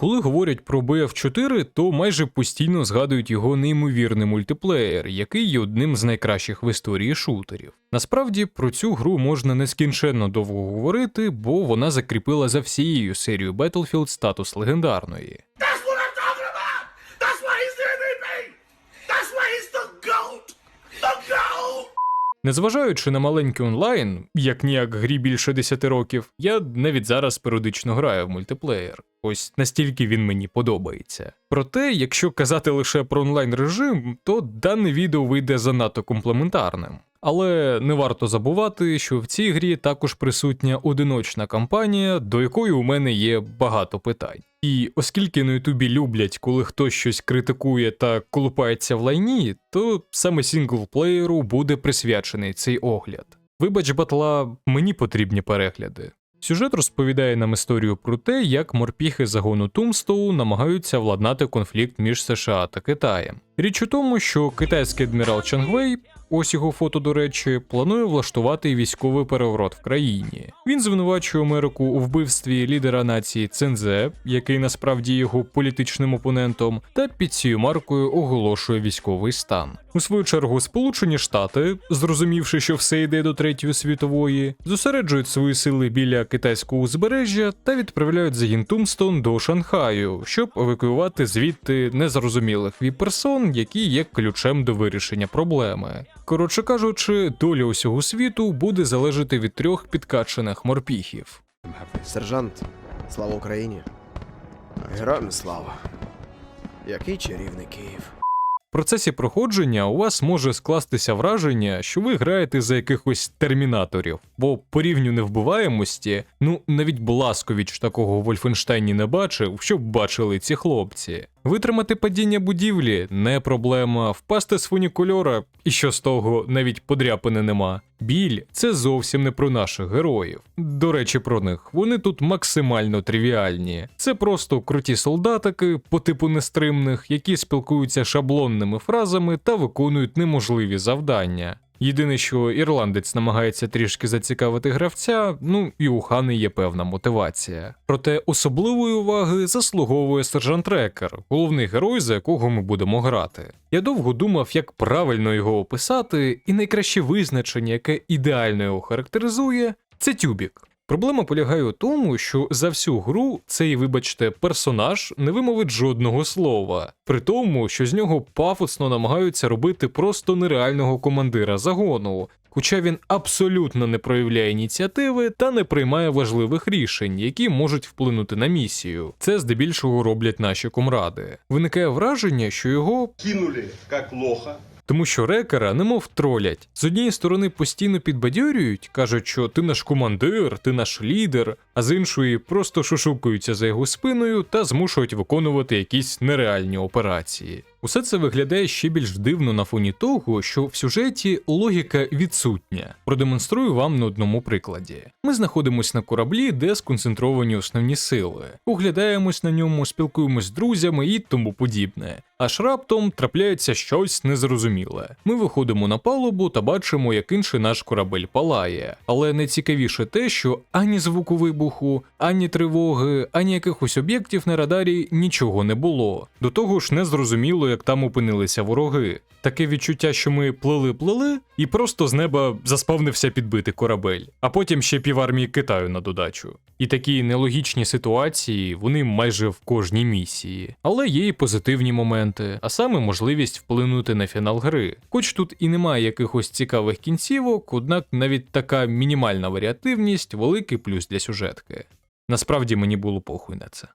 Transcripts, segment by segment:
Коли говорять про BF4, то майже постійно згадують його неймовірний мультиплеєр, який є одним з найкращих в історії шутерів. Насправді про цю гру можна нескінченно довго говорити, бо вона закріпила за всією серією Battlefield статус легендарної. Незважаючи на маленький онлайн, як ніяк грі більше 10 років, я навіть зараз періодично граю в мультиплеєр. Ось настільки він мені подобається. Проте, якщо казати лише про онлайн режим, то дане відео вийде занадто комплементарним. Але не варто забувати, що в цій грі також присутня одиночна кампанія, до якої у мене є багато питань. І оскільки на Ютубі люблять, коли хтось щось критикує та колупається в лайні, то саме сінглплеєру буде присвячений цей огляд. Вибач, батла, мені потрібні перегляди. Сюжет розповідає нам історію про те, як морпіхи загону Тумстоу намагаються владнати конфлікт між США та Китаєм. Річ у тому, що китайський адмірал Чангвей, ось його фото до речі, планує влаштувати військовий переворот в країні. Він звинувачує Америку у вбивстві лідера нації Цензе, який насправді його політичним опонентом, та під цією маркою оголошує військовий стан. У свою чергу, Сполучені Штати, зрозумівши, що все йде до третьої світової, зосереджують свої сили біля китайського узбережжя та відправляють загін Тумстон до Шанхаю, щоб евакуювати звідти незрозумілих віп-персон, які є ключем до вирішення проблеми. Коротше кажучи, доля усього світу буде залежати від трьох підкачаних морпіхів. Сержант, слава Україні. Героям слава. Який чарівний Київ. Процесі проходження у вас може скластися враження, що ви граєте за якихось термінаторів, бо по рівню невбиваємості, ну навіть Бласковіч такого в Вольфенштейні не бачив, щоб бачили ці хлопці. Витримати падіння будівлі не проблема, впасти з фунікульора, і що з того, навіть подряпини нема. Біль це зовсім не про наших героїв. До речі, про них вони тут максимально тривіальні. Це просто круті солдатики по типу нестримних, які спілкуються шаблонними фразами та виконують неможливі завдання. Єдине, що ірландець намагається трішки зацікавити гравця, ну і у Хани є певна мотивація. Проте особливої уваги заслуговує сержант Рекер, головний герой, за якого ми будемо грати. Я довго думав, як правильно його описати, і найкраще визначення, яке ідеально його характеризує, це тюбік. Проблема полягає у тому, що за всю гру цей, вибачте, персонаж не вимовить жодного слова, при тому, що з нього пафосно намагаються робити просто нереального командира загону. Хоча він абсолютно не проявляє ініціативи та не приймає важливих рішень, які можуть вплинути на місію. Це здебільшого роблять наші комради. Виникає враження, що його кинули как лоха. Тому що рекера немов тролять. З однієї сторони постійно підбадьорюють, кажуть, що ти наш командир, ти наш лідер, а з іншої просто шушукаються за його спиною та змушують виконувати якісь нереальні операції. Усе це виглядає ще більш дивно на фоні того, що в сюжеті логіка відсутня. Продемонструю вам на одному прикладі. Ми знаходимося на кораблі, де сконцентровані основні сили. Оглядаємось на ньому, спілкуємось з друзями і тому подібне. Аж раптом трапляється щось незрозуміле. Ми виходимо на палубу та бачимо, як інший наш корабель палає. Але найцікавіше те, що ані звуку вибуху, ані тривоги, ані якихось об'єктів на радарі нічого не було. До того ж, не зрозуміло, як там опинилися вороги. Таке відчуття, що ми плили-плили, і просто з неба заспавнився підбитий корабель, а потім ще півармії Китаю на додачу. І такі нелогічні ситуації вони майже в кожній місії. Але є і позитивні моменти, а саме можливість вплинути на фінал гри. Хоч тут і немає якихось цікавих кінцівок, однак навіть така мінімальна варіативність великий плюс для сюжетки. Насправді мені було похуй на це.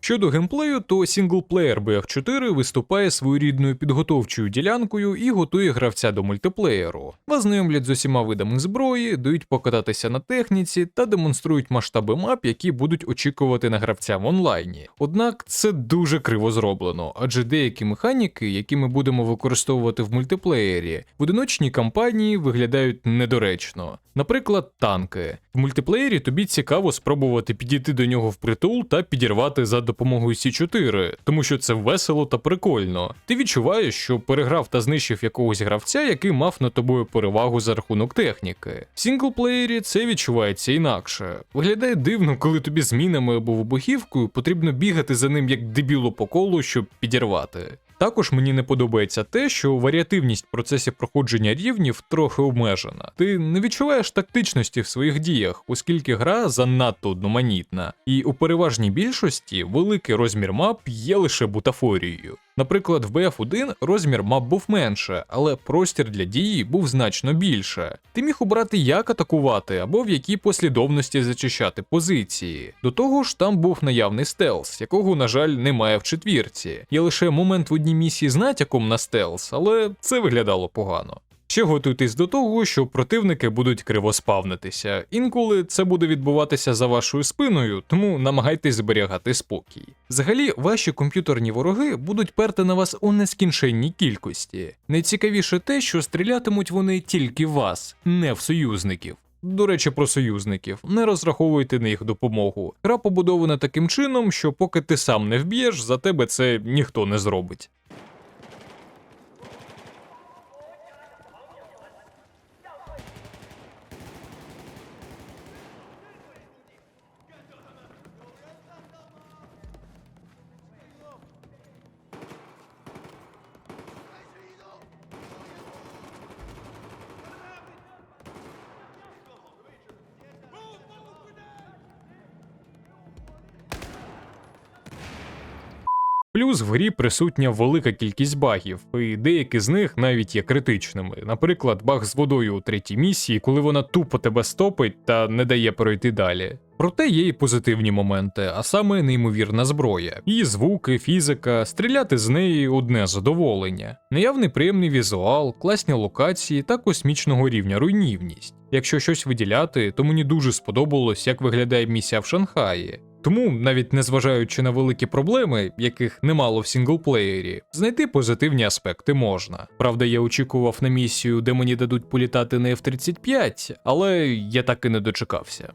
Щодо геймплею, то сінглплеєр BF4 виступає своєрідною підготовчою ділянкою і готує гравця до мультиплеєру. Вас знайомлять з усіма видами зброї, дають покататися на техніці та демонструють масштаби мап, які будуть очікувати на гравця в онлайні. Однак це дуже криво зроблено, адже деякі механіки, які ми будемо використовувати в мультиплеєрі, в одиночній кампанії виглядають недоречно. Наприклад, танки. В мультиплеєрі тобі цікаво спробувати підійти до нього впритул та підірвати задню допомогою Сі4, тому що це весело та прикольно. Ти відчуваєш, що переграв та знищив якогось гравця, який мав над тобою перевагу за рахунок техніки. В сінглплеєрі це відчувається інакше. Виглядає дивно, коли тобі змінами або вибухівкою потрібно бігати за ним як дебіло по колу, щоб підірвати. Також мені не подобається те, що варіативність в процесі проходження рівнів трохи обмежена. Ти не відчуваєш тактичності в своїх діях, оскільки гра занадто одноманітна, і у переважній більшості великий розмір мап є лише бутафорією. Наприклад, в BF1 розмір мап був менше, але простір для дії був значно більше. Ти міг обрати, як атакувати або в якій послідовності зачищати позиції. До того ж, там був наявний стелс, якого, на жаль, немає в четвірці. Є лише момент в одній місії з натяком на стелс, але це виглядало погано. Ще готуйтесь до того, що противники будуть кривоспавнитися. Інколи це буде відбуватися за вашою спиною, тому намагайтесь зберігати спокій. Взагалі, ваші комп'ютерні вороги будуть перти на вас у нескінченній кількості. Найцікавіше те, що стрілятимуть вони тільки в вас, не в союзників. До речі, про союзників, не розраховуйте на їх допомогу. Гра побудована таким чином, що поки ти сам не вб'єш, за тебе це ніхто не зробить. Плюс в грі присутня велика кількість багів, і деякі з них навіть є критичними. Наприклад, баг з водою у третій місії, коли вона тупо тебе стопить та не дає пройти далі. Проте є і позитивні моменти, а саме неймовірна зброя. Її звуки, фізика, стріляти з неї одне задоволення. Наявний приємний візуал, класні локації та космічного рівня руйнівність. Якщо щось виділяти, то мені дуже сподобалось, як виглядає місія в Шанхаї. Тому, навіть незважаючи на великі проблеми, яких немало в сінглплеєрі, знайти позитивні аспекти можна. Правда, я очікував на місію, де мені дадуть політати на F-35, але я так і не дочекався.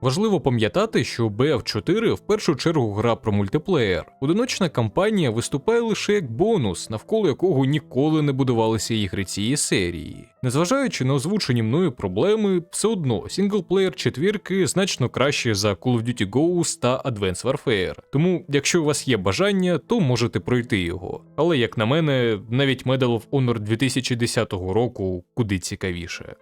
Важливо пам'ятати, що BF4 в першу чергу гра про мультиплеєр. Одиночна кампанія виступає лише як бонус, навколо якого ніколи не будувалися ігри цієї серії. Незважаючи на озвучені мною проблеми, все одно сінглплеєр четвірки значно краще за Call of Duty Ghost та Advanced Warfare. Тому, якщо у вас є бажання, то можете пройти його. Але як на мене, навіть Medal of Honor 2010 року куди цікавіше.